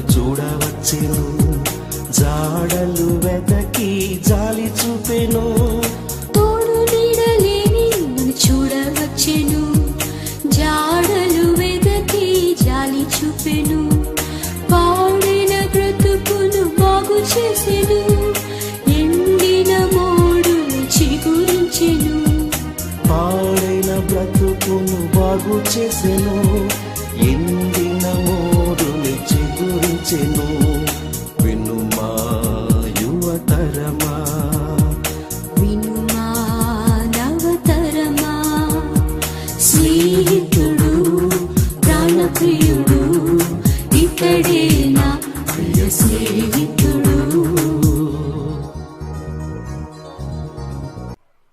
నన్ను చూడవచ్చెను. జాడలు వెతకి జాలి చూపెను. తోడు నీడలేని చూడవచ్చెను. జాడలు వెదకి జాలి చూపెను. పాడిన బ్రతుకును బాగు చేసెను. ఎండిన మోడు చిగురించెను. పాడైన బ్రతుకును బాగు చేసెను. చిగురించెను వినుమా యువతరమా వినుమా నవతరమా స్నేహితుడు ప్రాణప్రియుడు ఇతడే నా ప్రియ స్నేహితుడు.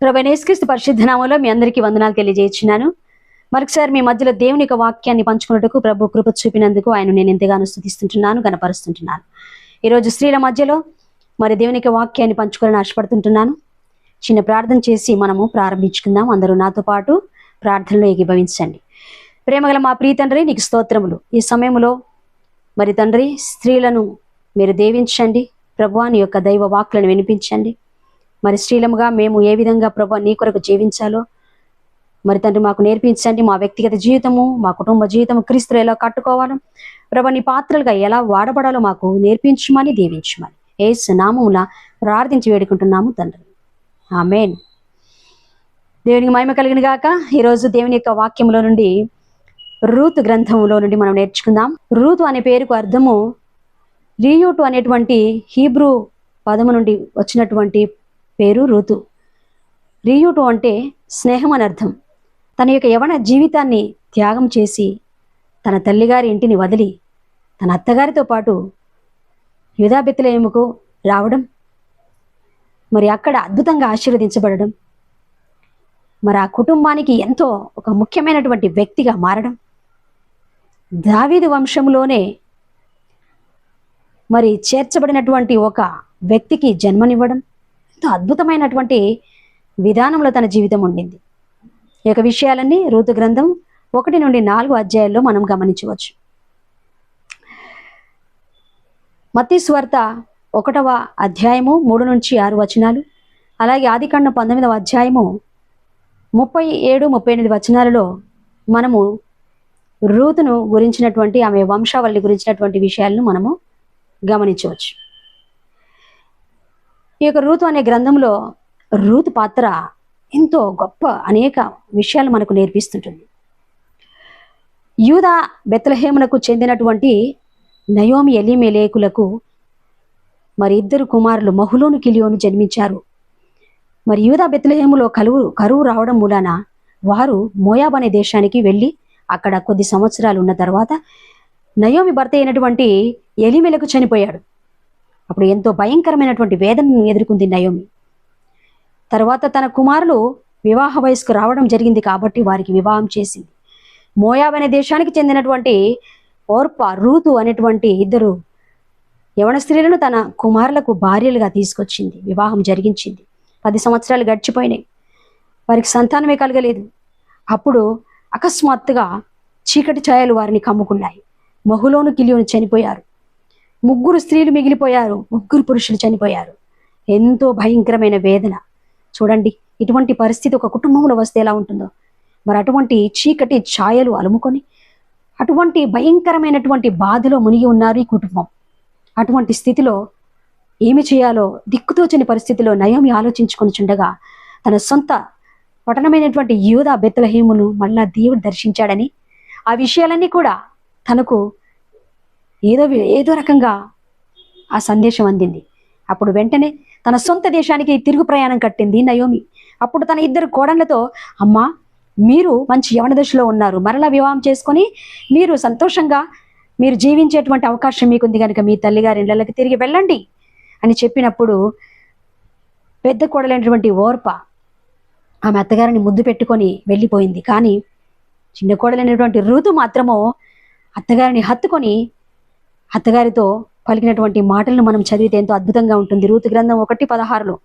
ప్రభనేశ్క్రీస్తు పరిశుద్ధ నామంలో మీ అందరికీ వందనాలు తెలియజేస్తున్నాను. మరొకసారి మీ మధ్యలో దేవుని యొక్క వాక్యాన్ని పంచుకున్నట్టుకు ప్రభు కృప చూపినందుకు ఆయన నేను ఎంతగానో స్థుతిస్తుంటున్నాను గనపరుస్తుంటున్నాను ఈరోజు స్త్రీల మధ్యలో మరి దేవుని యొక్క వాక్యాన్ని పంచుకోవాలని ఆశపడుతుంటున్నాను. చిన్న ప్రార్థన చేసి మనము ప్రారంభించుకుందాం. అందరూ నాతో పాటు ప్రార్థనలో ఏకీభవించండి. ప్రేమగల మా ప్రియ తండ్రి నీకు స్తోత్రములు. ఈ సమయంలో మరి తండ్రి స్త్రీలను మీరు దేవించండి. ప్రభువాని యొక్క దైవ వాక్కులను వినిపించండి. మరి స్త్రీలముగా మేము ఏ విధంగా ప్రభు నీ కొరకు జీవించాలో మరి తండ్రి మాకు నేర్పించండి మా వ్యక్తిగత జీవితము మా కుటుంబ జీవితము క్రీస్తులు ఎలా కట్టుకోవాలో ప్రభా నీ పాత్రలుగా ఎలా వాడబడాలో మాకు నేర్పించమని దీవించమని. ఏ నామమున ప్రార్థించి వేడుకుంటున్నాము తండ్రి. ఆమెన్. దేవునికి మహిమ కలిగిన గాక ఈరోజు దేవుని యొక్క వాక్యంలో నుండి రూతు గ్రంథంలో నుండి మనం నేర్చుకుందాం. రూతు అనే పేరుకు అర్థము రియూటు అనేటువంటి హీబ్రూ పదము నుండి వచ్చినటువంటి పేరు ఋతు రియూటు అంటే స్నేహం అని అర్థం. తన యొక్క యవన జీవితాన్ని త్యాగం చేసి తన తల్లిగారి ఇంటిని వదిలి తన అత్తగారితో పాటు యుధాబెత్తులేముకు రావడం మరి అక్కడ అద్భుతంగా ఆశీర్వదించబడడం మరి ఆ కుటుంబానికి ఎంతో ఒక ముఖ్యమైనటువంటి వ్యక్తిగా మారడం. దావీదు వంశంలోనే మరి చేర్చబడినటువంటి ఒక వ్యక్తికి జన్మనివ్వడం ఎంతో అద్భుతమైనటువంటి విధానంలో తన జీవితం ఉండింది. ఈ యొక్క విషయాలన్నీ రూతు గ్రంథం ఒకటి నుండి నాలుగు అధ్యాయాల్లో మనం గమనించవచ్చు. మత్తి ఒకటవ అధ్యాయము మూడు నుంచి ఆరు వచనాలు అలాగే ఆదికాండం పంతొమ్మిదవ అధ్యాయము ముప్పై ఏడు ముప్పై ఎనిమిది వచనాలలో మనము రూతును గురించినటువంటి ఆమె వంశావళి గురించినటువంటి విషయాలను మనము గమనించవచ్చు. ఈ యొక్క రూతు అనే గ్రంథంలో రూతు పాత్ర ఎంతో గొప్ప అనేక విషయాలు మనకు నేర్పిస్తుంటుంది. యూదా బెత్లహేమునకు చెందినటువంటి నయోమి ఎలిమెలేకులకు మరి ఇద్దరు కుమారులు మహులోను కిలియోను జన్మించారు. మరి యూదా బెత్లహేములో కలువు కరువు రావడం మూలాన వారు మోయాబ్ అనే దేశానికి వెళ్ళి అక్కడ కొద్ది సంవత్సరాలు ఉన్న తర్వాత నయోమి భర్త అయినటువంటి ఎలిమెలకు చనిపోయాడు. అప్పుడు ఎంతో భయంకరమైనటువంటి వేదనను ఎదుర్కొంది నయోమి. తర్వాత తన కుమారులు వివాహ వయసుకు రావడం జరిగింది కాబట్టి వారికి వివాహం చేసింది. మోయాబ్ అనే దేశానికి చెందినటువంటి ఓర్ప రూతు అనేటువంటి ఇద్దరు యవన స్త్రీలను తన కుమారులకు భార్యలుగా తీసుకొచ్చింది వివాహం జరిగించింది. పది సంవత్సరాలు గడిచిపోయినాయి. వారికి సంతానమే కలగలేదు. అప్పుడు అకస్మాత్తుగా చీకటి ఛాయలు వారిని కమ్ముకున్నాయి. మహులోను కిలియోను చనిపోయారు. ముగ్గురు స్త్రీలు మిగిలిపోయారు. ముగ్గురు పురుషులు చనిపోయారు. ఎంతో భయంకరమైన వేదన. చూడండి ఇటువంటి పరిస్థితి ఒక కుటుంబంలో వస్తే ఎలా ఉంటుందో. మరి అటువంటి చీకటి ఛాయలు అలుముకొని అటువంటి భయంకరమైనటువంటి బాధలో మునిగి ఉన్నారు ఈ కుటుంబం. అటువంటి స్థితిలో ఏమి చేయాలో దిక్కుతోచని పరిస్థితిలో నయోమి ఆలోచించుకొని చుండగా తన సొంత పట్టణమైనటువంటి యూదా బెత్తలహేమును మళ్ళా దేవుడు దర్శించాడని ఆ విషయాలన్నీ కూడా తనకు ఏదో ఏదో రకంగా ఆ సందేశం అందింది. అప్పుడు వెంటనే తన సొంత దేశానికి తిరుగు ప్రయాణం కట్టింది నయోమి. అప్పుడు తన ఇద్దరు కోడళ్ళతో అమ్మా మీరు మంచి యవన దశలో ఉన్నారు. మరలా వివాహం చేసుకొని మీరు సంతోషంగా మీరు జీవించేటువంటి అవకాశం మీకుంది కనుక మీ తల్లిగారి ఇళ్ళకి తిరిగి వెళ్ళండి అని చెప్పినప్పుడు పెద్ద కోడలైనటువంటి ఓర్ప ఆమె అత్తగారిని ముద్దు పెట్టుకొని వెళ్ళిపోయింది. కానీ చిన్న కోడలైనటువంటి ఋతు మాత్రము అత్తగారిని హత్తుకొని అత్తగారితో పలికినటువంటి మాటలను మనం చదివితే ఎంతో అద్భుతంగా ఉంటుంది. రూతు గ్రంథం ఒకటి పదహారులో.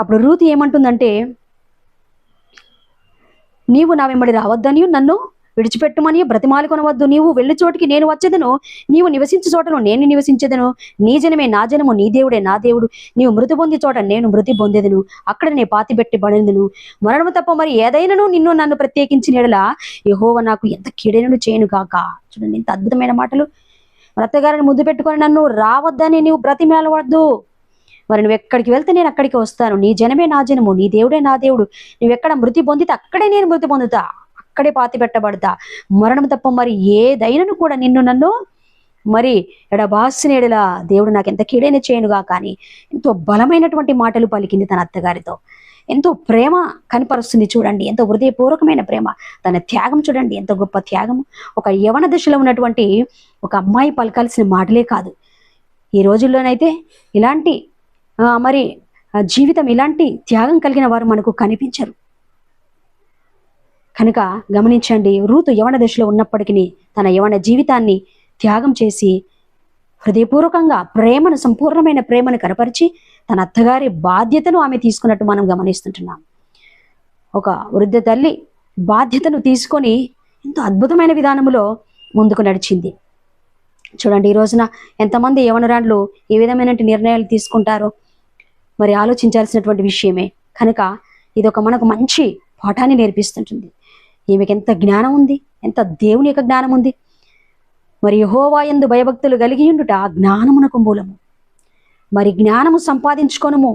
అప్పుడు రూతి ఏమంటుందంటే నీవు నా వెంబడి రావద్దని నన్ను విడిచిపెట్టమని బ్రతిమాలి కొనవద్దు. నీవు వెళ్ళి చోటికి నేను వచ్చేదను నీవు నివసించు చోటను నేను నివసించేదను. నీ జనమే నా జనము నీ దేవుడే నా దేవుడు. నీవు మృతి పొంది చోట నేను మృతి పొందేదను. అక్కడ నే పాతి పెట్టి బడినను మరణము తప్ప మరి ఏదైనాను నిన్ను నన్ను ప్రత్యేకించిన ఎడల యహోవ నాకు ఎంత కీడైనను చేయను కాక చూడండి ఎంత అద్భుతమైన మాటలు. మరి అత్తగారిని ముద్దు పెట్టుకొని నన్ను రావద్దని నీవు బ్రతిమేలవద్దు. మరి నువ్వు ఎక్కడికి వెళ్తే నేను అక్కడికి వస్తాను. నీ జనమే నా జనము నీ దేవుడే నా దేవుడు. నువ్వు ఎక్కడ మృతి పొందితే అక్కడే నేను మృతి పొందుతా. అక్కడే పాతి పెట్టబడతా. మరణం తప్ప మరి ఏదైనాను కూడా నిన్ను నన్ను మరి ఎడబాసినేడులా దేవుడు నాకు ఎంత కీడైన చేయనుగా కానీ ఎంతో బలమైనటువంటి మాటలు పలికింది తన అత్తగారితో. ఎంతో ప్రేమ కనపరుస్తుంది చూడండి. ఎంతో హృదయపూర్వకమైన ప్రేమ. తన త్యాగం చూడండి. ఎంత గొప్ప త్యాగం. ఒక యవన దశలో ఉన్నటువంటి ఒక అమ్మాయి పలకాల్సిన మాటలే కాదు. ఈ రోజుల్లోనైతే ఇలాంటి మరి జీవితం ఇలాంటి త్యాగం కలిగిన వారు మనకు కనిపించరు. కనుక గమనించండి రూతు యవన దశలో ఉన్నప్పటికీ తన యవన జీవితాన్ని త్యాగం చేసి హృదయపూర్వకంగా ప్రేమను సంపూర్ణమైన ప్రేమను కనపరిచి తన అత్తగారి బాధ్యతను ఆమె తీసుకున్నట్టు మనం గమనిస్తుంటున్నాం. ఒక వృద్ధ తల్లి బాధ్యతను తీసుకొని ఎంతో అద్భుతమైన విధానములో ముందుకు నడిచింది. చూడండి ఈ రోజున ఎంతమంది యవనరాండ్లు ఏ విధమైన నిర్ణయాలు తీసుకుంటారో మరి ఆలోచించాల్సినటువంటి విషయమే. కనుక ఇది ఒక మనకు మంచి పాఠాన్ని నేర్పిస్తుంటుంది. ఈమెకి ఎంత జ్ఞానం ఉంది ఎంత దేవుని యొక్క జ్ఞానం ఉంది. మరి హోవాయందు భయభక్తులు కలిగి ఉండుట ఆ జ్ఞానమునకు మూలము. మరి జ్ఞానము సంపాదించుకొనుము.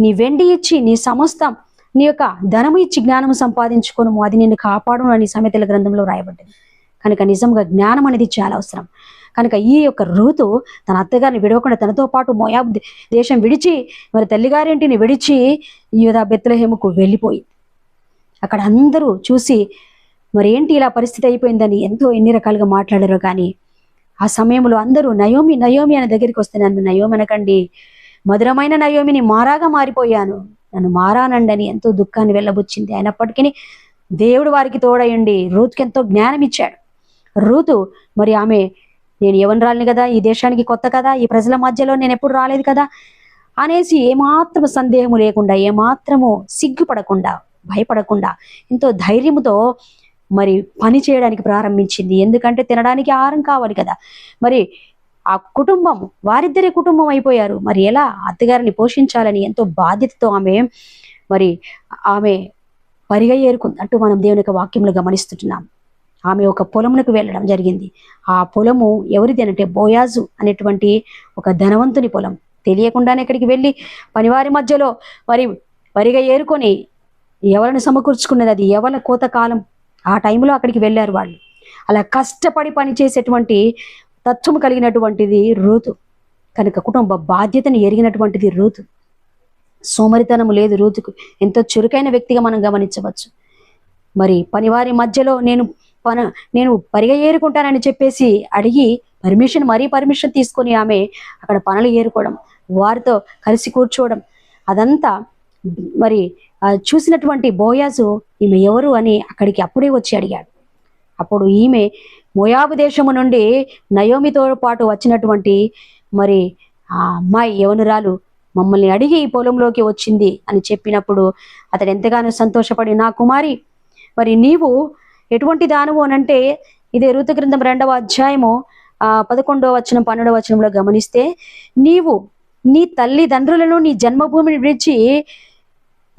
నీ వెండి ఇచ్చి నీ సమస్తం నీ యొక్క ధనము ఇచ్చి జ్ఞానము సంపాదించుకొనుము. అది నిన్ను కాపాడును అని సమితల గ్రంథంలో రాయబడ్డది కనుక నిజంగా జ్ఞానం అనేది చాలా అవసరం. కనుక ఈ యొక్క ఋతు తన అత్తగారిని విడవకుండా తనతో పాటు మోయాబు దేశం విడిచి మరి తల్లిగారింటిని విడిచి యూదా బెత్లహేముకు వెళ్ళిపోయింది. అక్కడ అందరూ చూసి మరి ఏంటి ఇలా పరిస్థితి అయిపోయిందని ఎంతో ఎన్ని రకాలుగా మాట్లాడారో కానీ ఆ సమయంలో అందరూ నయోమి నయోమి అనే దగ్గరికి వస్తే నన్ను నయోమి అనకండి మధురమైన నయోమిని మారాగా మారిపోయాను. నన్ను మారానండి అని ఎంతో దుఃఖాన్ని వెళ్ళబుచ్చింది. అయినప్పటికీ దేవుడు వారికి తోడయండి రూతుకి ఎంతో జ్ఞానం ఇచ్చాడు. రూతు మరి ఆమె నేను యవనరాలిని కదా? ఈ దేశానికి కొత్త కదా? ఈ ప్రజల మధ్యలో నేను ఎప్పుడు రాలేదు కదా? అనేసి ఏమాత్రము సందేహము లేకుండా ఏమాత్రము సిగ్గుపడకుండా భయపడకుండా ఎంతో ధైర్యముతో మరి పని చేయడానికి ప్రారంభించింది. ఎందుకంటే తినడానికి ఆహారం కావాలి కదా. మరి ఆ కుటుంబం వారిద్దరి కుటుంబం అయిపోయారు. మరి ఎలా అత్తగారిని పోషించాలని ఎంతో బాధ్యతతో ఆమె మరి ఆమె పరిగ ఏరుకుంది అంటూ మనం దేవుని యొక్క వాక్యంలో గమనిస్తుంటున్నాం. ఆమె ఒక పొలమునకు వెళ్ళడం జరిగింది. ఆ పొలము ఎవరిది అంటే బోయాజు అనేటువంటి ఒక ధనవంతుని పొలం. తెలియకుండానే ఇక్కడికి వెళ్ళి పనివారి మధ్యలో మరి పరిగ ఏరుకొని ఎవరిని సమకూర్చుకున్నది అది? ఎవరి కోత కాలం ఆ టైంలో అక్కడికి వెళ్ళారు వాళ్ళు. అలా కష్టపడి పని తత్వం కలిగినటువంటిది రూతు. కనుక కుటుంబ బాధ్యతను ఎరిగినటువంటిది రూతు. సోమరితనం లేదు రూతుకు. ఎంతో చురుకైన వ్యక్తిగా మనం గమనించవచ్చు. మరి పనివారి మధ్యలో నేను పన నేను పరిగ ఏరుకుంటానని చెప్పేసి అడిగి పర్మిషన్ మరీ పర్మిషన్ తీసుకొని ఆమె అక్కడ పనులు ఏరుకోవడం వారితో కలిసి కూర్చోవడం అదంతా మరి ఆ చూసినటువంటి బోయాజు ఈమె ఎవరు అని అక్కడికి అప్పుడే వచ్చి అడిగాడు. అప్పుడు ఈమె మోయాబు దేశము నుండి నయోమితో పాటు వచ్చినటువంటి మరి ఆ అమ్మాయి యవనురాలు మమ్మల్ని అడిగి ఈ పొలంలోకి వచ్చింది అని చెప్పినప్పుడు అతడు ఎంతగానో సంతోషపడి నా కుమారి మరి నీవు ఎటువంటి దానవు అనంటే ఇదే ఋతుగ్రంథం రెండవ అధ్యాయము ఆ పదకొండవ వచనం పన్నెండవ వచనంలో గమనిస్తే నీవు నీ తల్లిదండ్రులను నీ జన్మభూమిని విడిచి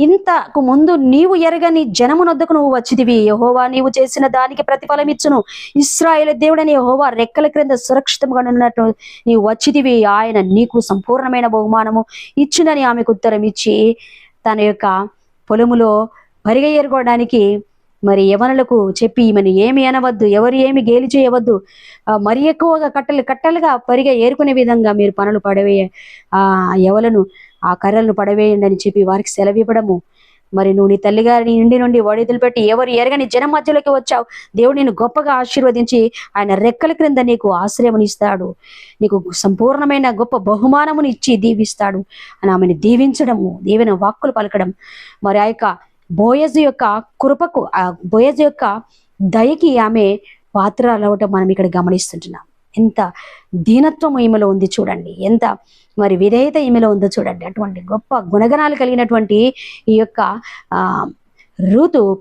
ఇంతకు ముందు నీవు ఎరగని జనమునొద్దకు నువ్వు వచ్చిదివి యహోవా నీవు చేసిన దానికి ప్రతిఫలం ఇచ్చును. ఇస్రాయేల్ దేవుడని యహోవా రెక్కల క్రింద సురక్షితంగా ఉన్నట్టు నీవు వచ్చిదివి ఆయన నీకు సంపూర్ణమైన బహుమానము ఇచ్చునని ఆమెకు ఉత్తరం ఇచ్చి తన యొక్క పొలములో పరిగ ఏరుకోవడానికి మరి యవనులకు చెప్పి ఈమెను ఏమి అనవద్దు ఎవరు ఏమి గేలి చేయవద్దు. మరి ఎక్కువగా కట్టలు కట్టలుగా పరిగ ఏరుకునే విధంగా మీరు పనులు పడవే ఆ యవలను. ఆ కర్రలను పడవేయండి అని చెప్పి వారికి సెలవివ్వడము. మరి నువ్వు నీ తల్లిగారిని ఇండి నుండి వడిదులు పెట్టి ఎవరు ఎరగని జనం మధ్యలోకి వచ్చావు. దేవుడు నేను గొప్పగా ఆశీర్వదించి ఆయన రెక్కల క్రింద నీకు ఆశ్రయమునిస్తాడు నీకు సంపూర్ణమైన గొప్ప బహుమానమును ఇచ్చి దీవిస్తాడు. అని ఆమెను దీవించడము దీవెన వాక్కులు పలకడం. మరి ఆ యొక్క బోయజు యొక్క కృపకు ఆ బోయజు యొక్క దయకి ఆమె పాత్ర అలవటం మనం ఇక్కడ గమనిస్తుంటున్నాం. ఎంత దీనత్వం ఈమెలో ఉంది చూడండి. ఎంత మరి విధేయత ఈమెలో ఉందో చూడండి. అటువంటి గొప్ప గుణగణాలు కలిగినటువంటి ఈ యొక్క ఆ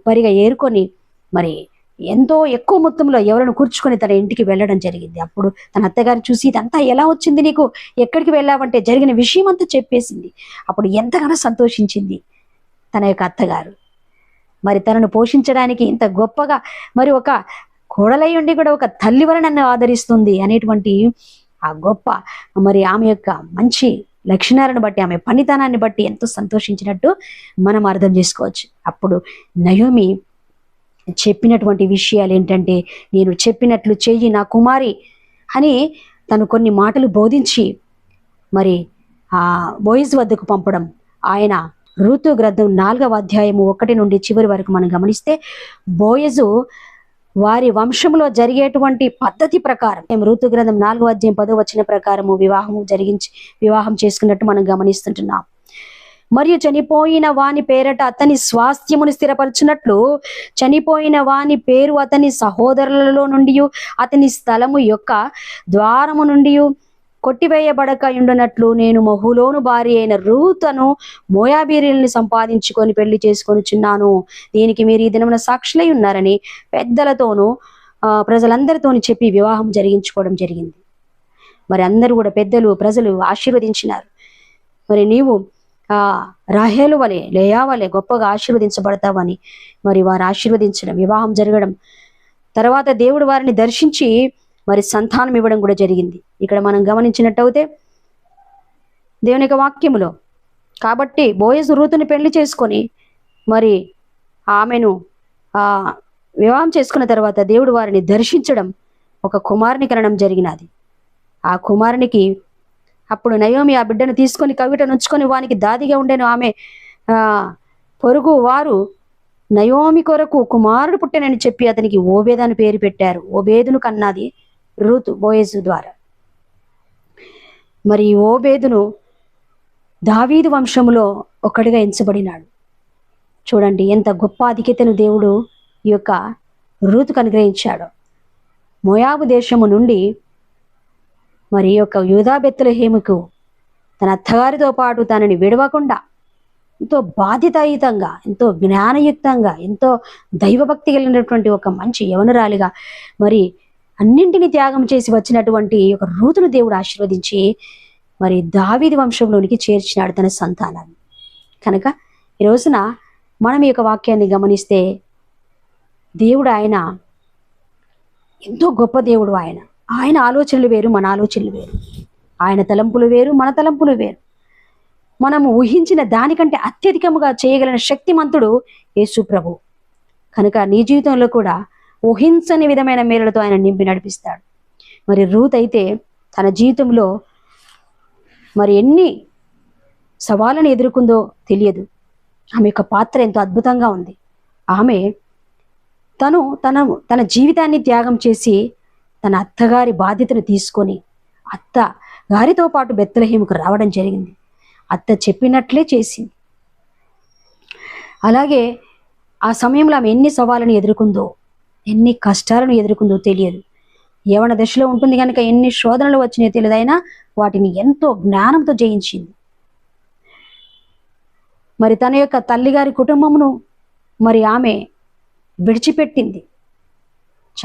పరిగా ఏరుకొని మరి ఎంతో ఎక్కువ మొత్తంలో ఎవరిని కూర్చుకొని తన ఇంటికి వెళ్ళడం జరిగింది. అప్పుడు తన అత్తగారు చూసి ఇదంతా ఎలా వచ్చింది నీకు? ఎక్కడికి వెళ్ళావంటే జరిగిన విషయం అంతా చెప్పేసింది. అప్పుడు ఎంతగానో సంతోషించింది తన యొక్క అత్తగారు. మరి తనను పోషించడానికి ఇంత గొప్పగా మరి ఒక కోడలై ఉండి కూడా ఒక తల్లి వలన నన్ను ఆదరిస్తుంది అనేటువంటి ఆ గొప్ప మరి ఆమె యొక్క మంచి లక్షణాలను బట్టి ఆమె పనితనాన్ని బట్టి ఎంతో సంతోషించినట్టు మనం అర్థం చేసుకోవచ్చు. అప్పుడు నయోమి చెప్పినటువంటి విషయాలు ఏంటంటే నేను చెప్పినట్లు చెయ్యి నా కుమారి అని తను కొన్ని మాటలు బోధించి మరి ఆ బోయిస్ వద్దకు పంపడం. ఆయన ఋతు గ్రంథం నాలుగవ అధ్యాయము ఒకటి నుండి చివరి వరకు మనం గమనిస్తే బోయజు వారి వంశంలో జరిగేటువంటి పద్ధతి ప్రకారం. మేము ఋతు గ్రంథం నాలుగవ అధ్యాయం పదో వచ్చిన ప్రకారము వివాహము జరిగించి వివాహం చేసుకున్నట్టు మనం గమనిస్తుంటున్నాం. మరియు చనిపోయిన వాని పేరట అతని స్వాస్థ్యమును స్థిరపరచున్నట్లు చనిపోయిన వాని పేరు అతని సహోదరులలో నుండి అతని స్థలము యొక్క ద్వారము నుండి కొట్టివేయబడకయుండునట్లు నేను మహులోను భార్య అయిన రూతను మోయాబీరిల్ని సంపాదించుకొని పెళ్ళి చేసుకొనిచున్నాను. దీనికి మీరు ఈ దినమున సాక్షులై ఉన్నారని పెద్దలతోనూ ఆ, ప్రజలందరితోని చెప్పి వివాహం జరిగించుకోవడం జరిగింది. మరి అందరూ కూడా పెద్దలు ప్రజలు ఆశీర్వదించినారు. మరి నీవు ఆ రాహేలు వలె లేయా వలె గొప్పగా ఆశీర్వదించబడతావని మరి వారు ఆశీర్వదించడం వివాహం జరగడం తర్వాత దేవుడు వారిని దర్శించి మరి సంతానం ఇవ్వడం కూడా జరిగింది. ఇక్కడ మనం గమనించినట్టయితే దేవుని యొక్క వాక్యములో కాబట్టి బోయస్ రూతుని పెళ్ళి చేసుకొని మరి ఆమెను ఆ వివాహం చేసుకున్న తర్వాత దేవుడు వారిని దర్శించడం ఒక కుమారుని కనడం జరిగినది. ఆ కుమారునికి అప్పుడు నయోమి ఆ బిడ్డను తీసుకొని కవిట నుంచుకొని వానికి దాదిగా ఉండేను ఆమె ఆ పొరుగు వారు నయోమి కొరకు కుమారుడు పుట్టెనని చెప్పి అతనికి ఓబేద్ పేరు పెట్టారు. ఓబేదును కన్నాది రూతు బోయేజు ద్వారా. మరి ఓబేదును దావీదు వంశములో ఒకడిగా ఎంచబడినాడు. చూడండి ఎంత గొప్ప ఆధిక్యతను దేవుడు ఈ యొక్క రూతుకు అనుగ్రహించాడు. మోయాబు దేశము నుండి మరి యొక్క యూధాబెత్తుల హేముకు తన అత్తగారితో పాటు తనని విడవకుండా ఎంతో బాధ్యతాయుతంగా ఎంతో జ్ఞానయుక్తంగా ఎంతో దైవభక్తి కలిగినటువంటి ఒక మంచి యవనురాలిగా మరి అన్నింటినీ త్యాగం చేసి వచ్చినటువంటి ఒక రూతును దేవుడు ఆశీర్వదించి మరి దావీది వంశంలోనికి చేర్చినాడు తన సంతానాన్ని. కనుక ఈ రోజున మనం ఈ యొక్క వాక్యాన్ని గమనిస్తే దేవుడు ఆయన ఎంతో గొప్ప దేవుడు ఆయన. ఆయన ఆలోచనలు వేరు మన ఆలోచనలు వేరు. ఆయన తలంపులు వేరు మన తలంపులు వేరు. మనము ఊహించిన దానికంటే అత్యధికముగా చేయగలిగిన శక్తిమంతుడు యేసు ప్రభు. కనుక నీ జీవితంలో కూడా ఊహించని విధమైన మేరలతో ఆయన నింపి నడిపిస్తాడు. మరి రూత్ అయితే తన జీవితంలో మరి ఎన్ని సవాళ్ళను ఎదుర్కొందో తెలియదు. ఆమె యొక్క పాత్ర ఎంతో అద్భుతంగా ఉంది. ఆమె తను తన తన జీవితాన్ని త్యాగం చేసి తన అత్తగారి బాధ్యతను తీసుకొని అత్త గారితో పాటు బెత్తలహీముకు రావడం జరిగింది. అత్త చెప్పినట్లే చేసింది. అలాగే ఆ సమయంలో ఆమె ఎన్ని సవాళ్ళను ఎదుర్కొందో ఎన్ని కష్టాలను ఎదుర్కొందో తెలియదు. యవన దశలో ఉంటుంది కనుక ఎన్ని శోధనలు వచ్చినాయో తెలియదైనా వాటిని ఎంతో జ్ఞానంతో జయించింది. మరి తన యొక్క తల్లిగారి కుటుంబమును మరి ఆమె విడిచిపెట్టింది.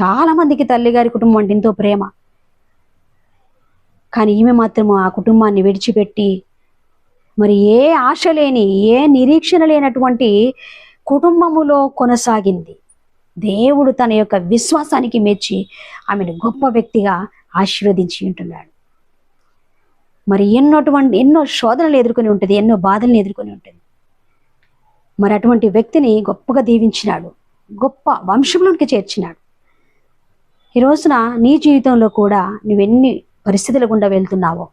చాలామందికి తల్లిగారి కుటుంబం అంటే ఎంతో ప్రేమ. కానీ ఈమె మాత్రము ఆ కుటుంబాన్ని విడిచిపెట్టి మరి ఏ ఆశ లేని ఏ నిరీక్షణ లేనటువంటి కుటుంబములో కొనసాగింది. దేవుడు తన యొక్క విశ్వాసానికి మెచ్చి ఆమెను గొప్ప వ్యక్తిగా ఆశీర్వదించి ఉంటున్నాడు. మరి ఎన్నోటువంటి ఎన్నో శోధనలు ఎదుర్కొని ఉంటుంది ఎన్నో బాధలను ఎదుర్కొని ఉంటుంది. మరి అటువంటి వ్యక్తిని గొప్పగా దీవించినాడు గొప్ప వంశంలోనికి చేర్చినాడు. ఈ రోజున నీ జీవితంలో కూడా నువ్వెన్ని పరిస్థితుల గుండా వెళ్తున్నావో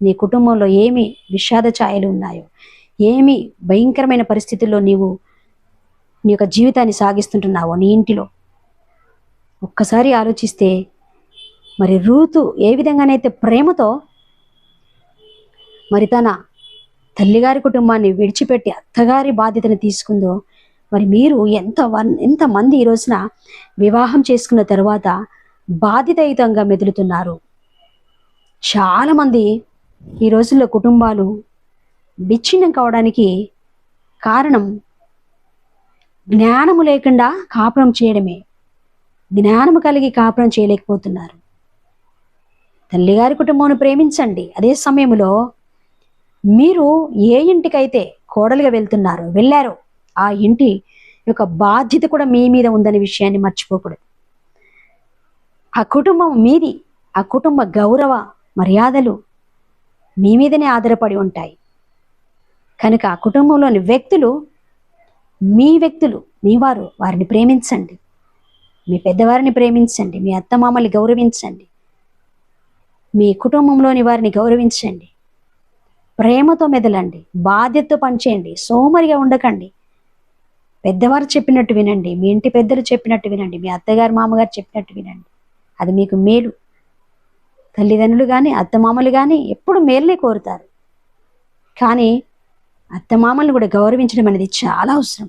నీ కుటుంబంలో ఏమి విషాద ఛాయలు ఉన్నాయో ఏమి భయంకరమైన పరిస్థితుల్లో నీవు నీ యొక్క జీవితాన్ని సాగిస్తుంటున్నావో నీ ఇంటిలో. ఒక్కసారి ఆలోచిస్తే మరి రూతు ఏ విధంగానైతే ప్రేమతో మరి తన తల్లిగారి కుటుంబాన్ని విడిచిపెట్టి అత్తగారి బాధ్యతను తీసుకుందో మరి మీరు ఎంత వన్ ఎంతమంది ఈ రోజున వివాహం చేసుకున్న తర్వాత బాధ్యతాయుతంగా మెదులుతున్నారు. చాలామంది ఈ రోజుల్లో కుటుంబాలు విచ్ఛిన్నం కావడానికి కారణం జ్ఞానము లేకుండా కాపురం చేయడమే. జ్ఞానము కలిగి కాపురం చేయలేకపోతున్నారు. తల్లిగారి కుటుంబాన్ని ప్రేమించండి. అదే సమయంలో మీరు ఏ ఇంటికైతే కోడలుగా వెళ్తున్నారో వెళ్ళారో ఆ ఇంటి యొక్క బాధ్యత కూడా మీ మీద ఉందనే విషయాన్ని మర్చిపోకూడదు. ఆ కుటుంబం మీది ఆ కుటుంబ గౌరవ మర్యాదలు మీ మీదనే ఆధారపడి ఉంటాయి. కనుక ఆ కుటుంబంలోని వ్యక్తులు మీ వ్యక్తులు మీ వారు వారిని ప్రేమించండి. మీ పెద్దవారిని ప్రేమించండి. మీ అత్తమామల్ని గౌరవించండి. మీ కుటుంబంలోని వారిని గౌరవించండి. ప్రేమతో మెదలండి. బాధ్యతతో పనిచేయండి. సోమరిగా ఉండకండి. పెద్దవారు చెప్పినట్టు వినండి. మీ ఇంటి పెద్దలు చెప్పినట్టు వినండి. మీ అత్తగారు మామగారు చెప్పినట్టు వినండి. అది మీకు మేలు. తల్లిదండ్రులు కానీ అత్తమామలు కానీ ఎప్పుడు మేలునే కోరుతారు. కానీ అత్తమామల్ని కూడా గౌరవించడం అనేది చాలా అవసరం.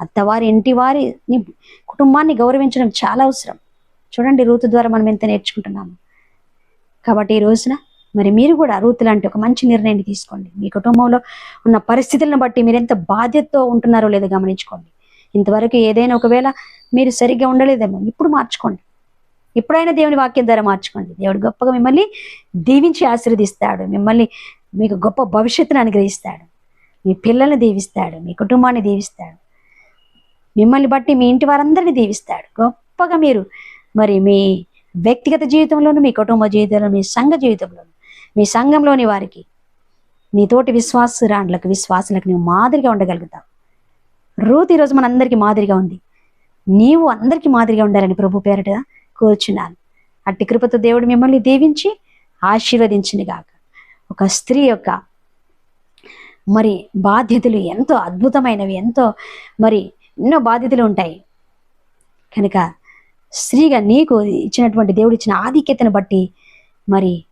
అత్తవారి ఇంటి వారిని కుటుంబాన్ని గౌరవించడం చాలా అవసరం. చూడండి రూతు ద్వారా మనం ఎంత నేర్చుకుంటున్నాము. కాబట్టి ఈ రోజున మరి మీరు కూడా రూతు లాంటి ఒక మంచి నిర్ణయాన్ని తీసుకోండి. మీ కుటుంబంలో ఉన్న పరిస్థితులను బట్టి మీరు ఎంత బాధ్యతతో ఉంటున్నారో లేదో గమనించుకోండి. ఇంతవరకు ఏదైనా ఒకవేళ మీరు సరిగ్గా ఉండలేదేమో ఇప్పుడు మార్చుకోండి. ఎప్పుడైనా దేవుని వాక్యం ద్వారా మార్చుకోండి. దేవుడు గొప్పగా మిమ్మల్ని దీవించి ఆశీర్వదిస్తాడు. మిమ్మల్ని మీకు గొప్ప భవిష్యత్తును అనుగ్రహిస్తాడు. మీ పిల్లల్ని దీవిస్తాడు మీ కుటుంబాన్ని దీవిస్తాడు. మిమ్మల్ని బట్టి మీ ఇంటి వారందరినీ దీవిస్తాడు. గొప్పగా మీరు మరి మీ వ్యక్తిగత జీవితంలోను మీ కుటుంబ జీవితంలో మీ సంఘ జీవితంలోను మీ సంఘంలోని వారికి నీ తోటి విశ్వాసరాండ్లకు విశ్వాసులకు నువ్వు మాదిరిగా ఉండగలుగుతావు. రూత్ ఈరోజు మనందరికీ మాదిరిగా ఉంది. నీవు అందరికీ మాదిరిగా ఉండాలని ప్రభు పేరట కోరుచున్నాను. అట్టి కృపతో దేవుడు మిమ్మల్ని దీవించి ఆశీర్వదించింది గాక ఒక స్త్రీ యొక్క మరి బాధ్యతలు ఎంతో అద్భుతమైనవి ఎంతో మరి ఎన్నో బాధ్యతలు ఉంటాయి. కనుక స్త్రీగా నీకు ఇచ్చినటువంటి దేవుడు ఇచ్చిన ఆధిక్యతను బట్టి మరి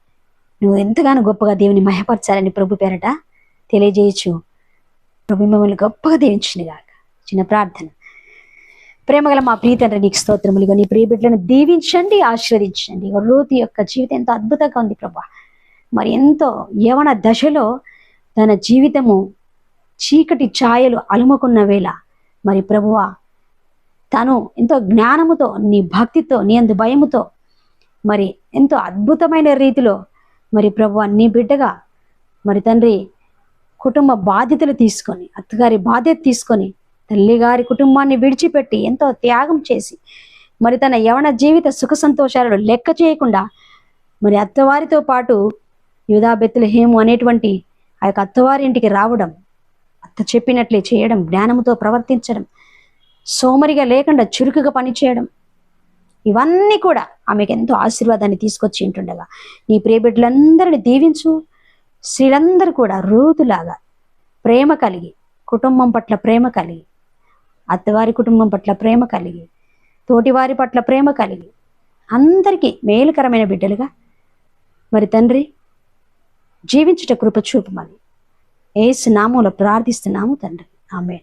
నువ్వు ఎంతగానో గొప్పగా దేవుని మహపరచాలని ప్రభు పేరట తెలియజేయచ్చు. ప్రభు మిమ్మల్ని గొప్పగా దీవించింది గాక చిన్న ప్రార్థన. ప్రేమగల మా ప్రీతండ్రి నీకు స్తోత్రములుగా నీ ప్రియ బిడ్డలను దీవించండి ఆశీర్వదించండి. రూతి యొక్క జీవితం ఎంతో అద్భుతంగా ఉంది ప్రభా. మరి ఎంతో యవన దశలో తన జీవితము చీకటి ఛాయలు అలుముకున్న వేళ మరి ప్రభువా తను ఎంతో జ్ఞానముతో నీ భక్తితో నీ అందు భయముతో మరి ఎంతో అద్భుతమైన రీతిలో మరి ప్రభు నీ బిడ్డగా మరి తండ్రి కుటుంబ బాధ్యతలు తీసుకొని అత్తగారి బాధ్యత తీసుకొని తల్లిగారి కుటుంబాన్ని విడిచిపెట్టి ఎంతో త్యాగం చేసి మరి తన యవన జీవిత సుఖ సంతోషాలను లెక్క చేయకుండా మరి అత్తవారితో పాటు యూదాబెత్తుల హేము అనేటువంటి ఆ యొక్క అత్తవారి ఇంటికి రావడం అత్త చెప్పినట్లే చేయడం జ్ఞానముతో ప్రవర్తించడం సోమరిగా లేకుండా చురుకుగా పనిచేయడం ఇవన్నీ కూడా ఆమెకు ఎంతో ఆశీర్వాదాన్ని తీసుకొచ్చి ఉంటుండగా నీ ప్రియబిడ్డలందరిని దీవించు. స్త్రీలందరూ కూడా రూతులాగా ప్రేమ కలిగి కుటుంబం పట్ల ప్రేమ కలిగి అత్తవారి కుటుంబం పట్ల ప్రేమ కలిగి తోటివారి పట్ల ప్రేమ కలిగి అందరికీ మేలుకరమైన బిడ్డలుగా. మరి తండ్రి జీవించుట కృప చూపమని. ఏసు నామంలో ప్రార్థిస్తున్నాము తండ్రి. ఆమె